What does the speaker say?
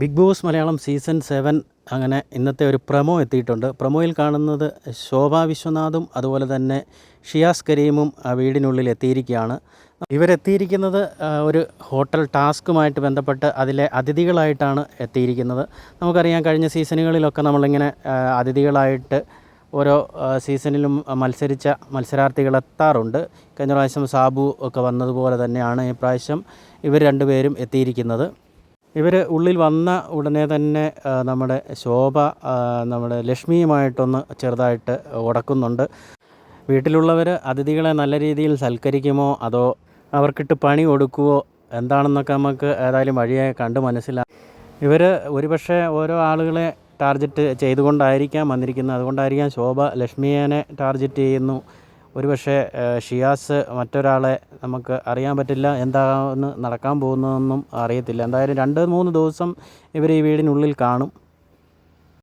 Bigg Boss Malayalam season seven അങ്ങനെ ഇന്നത്തെ ഒരു പ്രമോ എത്തിയിട്ടുണ്ട്. പ്രമോയിൽ കാണുന്നത് ശോഭ വിശ്വനാഥും അതുപോലെ തന്നെ ഷിയാസ് കരീമും ആ വീടിനുള്ളിൽ എത്തിയിരിക്കുകയാണ്. ഇവരെത്തിയിരിക്കുന്നത് ഒരു ഹോട്ടൽ ടാസ്കുമായിട്ട് ബന്ധപ്പെട്ട് അതിലെ അതിഥികളായിട്ടാണ് എത്തിയിരിക്കുന്നത്. നമുക്കറിയാം കഴിഞ്ഞ സീസണുകളിലൊക്കെ നമ്മളിങ്ങനെ അതിഥികളായിട്ട് ഓരോ സീസണിലും മത്സരിച്ച മത്സരാർത്ഥികൾ എത്താറുണ്ട്. കഴിഞ്ഞ പ്രാവശ്യം സാബു ഒക്കെ വന്നതുപോലെ തന്നെയാണ് ഈ പ്രാവശ്യം ഇവർ രണ്ടുപേരും എത്തിയിരിക്കുന്നത്. ഇവർ ഉള്ളിൽ വന്ന ഉടനെ തന്നെ നമ്മുടെ ശോഭ നമ്മുടെ ലക്ഷ്മിയുമായിട്ടൊന്ന് ചെറുതായിട്ട് ഉടക്കുന്നുണ്ട്. വീട്ടിലുള്ളവർ അതിഥികളെ നല്ല രീതിയിൽ സൽക്കരിക്കുമോ? അതോ അവർക്കിട്ട് പണി കൊടുക്കുമോ എന്താണെന്നൊക്കെ നമുക്ക് ഏതായാലും വഴിയെ കണ്ട് മനസ്സിലാ ഇവർ ഒരുപക്ഷെ ഓരോ ആളുകളെ ടാർഗറ്റ് ചെയ്തുകൊണ്ടായിരിക്കാം വന്നിരിക്കുന്നത്. അതുകൊണ്ടായിരിക്കാം ശോഭ ലക്ഷ്മിയെ ടാർഗറ്റ് ചെയ്യുന്നു. ഒരുപക്ഷെ ഷിയാസ് മറ്റൊരാളെ നമുക്ക് അറിയാൻ പറ്റില്ല എന്താണ് നടക്കാൻ പോകുന്നതെന്നും അറിയത്തില്ല. എന്തായാലും രണ്ട് മൂന്ന് ദിവസം ഇവർ ഈ വീടിനുള്ളിൽ കാണും.